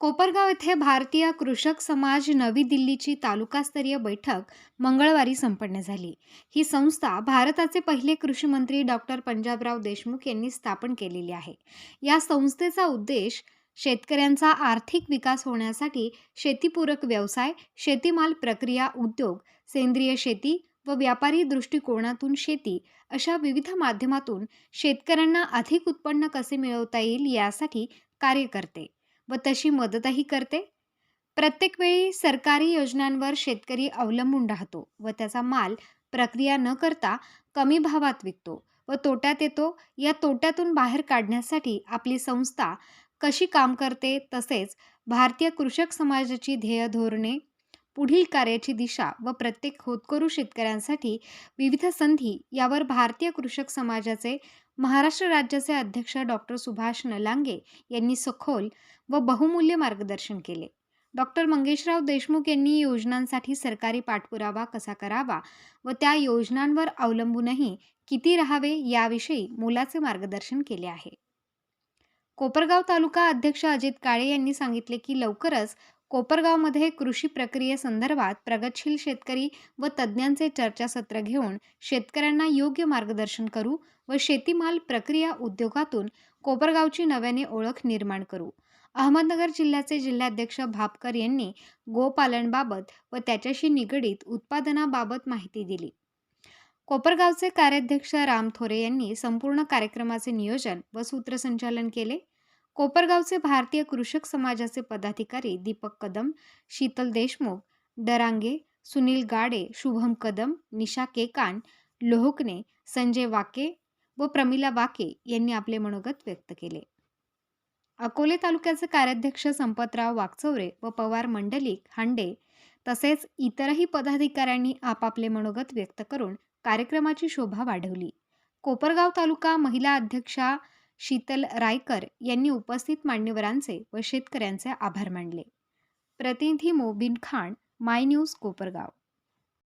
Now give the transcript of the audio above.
कोपरगाव येथे भारतीय कृषक समाज नवी दिल्लीची तालुकास्तरीय बैठक मंगळवारी संपन्न झाली. ही संस्था भारताचे पहिले कृषी मंत्री डॉक्टर पंजाबराव देशमुख यांनी स्थापन केलेली आहे. या संस्थेचा उद्देश शेतकऱ्यांचा आर्थिक विकास होण्यासाठी शेतीपूरक व्यवसाय शेतीमाल प्रक्रिया उद्योग सेंद्रिय शेती व व्यापारी दृष्टिकोनातून शेती अशा विविध माध्यमातून शेतकऱ्यांना अधिक उत्पन्न कसे मिळवता येईल यासाठी कार्य करते. व तशी मदतही करते. प्रत्येक वेळी सरकारी योजनांवर शेतकरी अवलंबून राहतो व त्याचा माल प्रक्रिया न करता कमी भावात विकतो व तोट्यात येतो. या तोट्यातून बाहेर काढण्यासाठी आपली संस्था कशी काम करते तसेच भारतीय कृषक समाजाची ध्येय धोरणे पुढील कार्याची दिशा व प्रत्येक होतकरू शेतकऱ्यांसाठी विविध संधी यावर भारतीय कृषक समाजाचे महाराष्ट्र राज्याचे अध्यक्ष डॉक्टर सुभाष नलांगे यांनी सखोल व बहुमूल्य मार्गदर्शन केले. डॉक्टर मंगेशराव देशमुख यांनी योजनांसाठी सरकारी पाठपुरावा कसा करावा व त्या योजनांवर अवलंबूनही किती राहावे याविषयी मोलाचे मार्गदर्शन केले आहे. कोपरगाव तालुका अध्यक्ष अजित काळे यांनी सांगितले की लवकरच कोपरगावमध्ये कृषी प्रक्रियेसंदर्भात प्रगतशील शेतकरी व तज्ज्ञांचे चर्चासत्र घेऊन शेतकऱ्यांना योग्य मार्गदर्शन करू व शेतीमाल प्रक्रिया उद्योगातून कोपरगावची नव्याने ओळख निर्माण करू. अहमदनगर जिल्ह्याचे जिल्हाध्यक्ष भापकर यांनी गोपालनबाबत व त्याच्याशी निगडीत उत्पादनाबाबत माहिती दिली. कोपरगावचे कार्याध्यक्ष राम थोरे यांनी संपूर्ण कार्यक्रमाचे नियोजन व सूत्रसंचालन केले. कोपरगावचे भारतीय कृषक समाजाचे पदाधिकारी दीपक कदम शीतल देशमुख डरांगे सुनील गाडे शुभम कदम निशा केकान लोहकने संजय वाके व प्रमिला वाके यांनी आपले मनोगत व्यक्त केले. अकोले तालुक्याचे कार्याध्यक्ष संपतराव वाकचौरे व पवार मंडलिक हांडे तसेच इतरही पदाधिकाऱ्यांनी आपापले मनोगत व्यक्त करून कार्यक्रमाची शोभा वाढवली. कोपरगाव तालुका महिला अध्यक्षा शीतल रायकर यांनी उपस्थित मान्यवरांचे व शेतकऱ्यांचे आभार मानले. प्रतिनिधी मोबिन खान माय न्यूज कोपरगाव.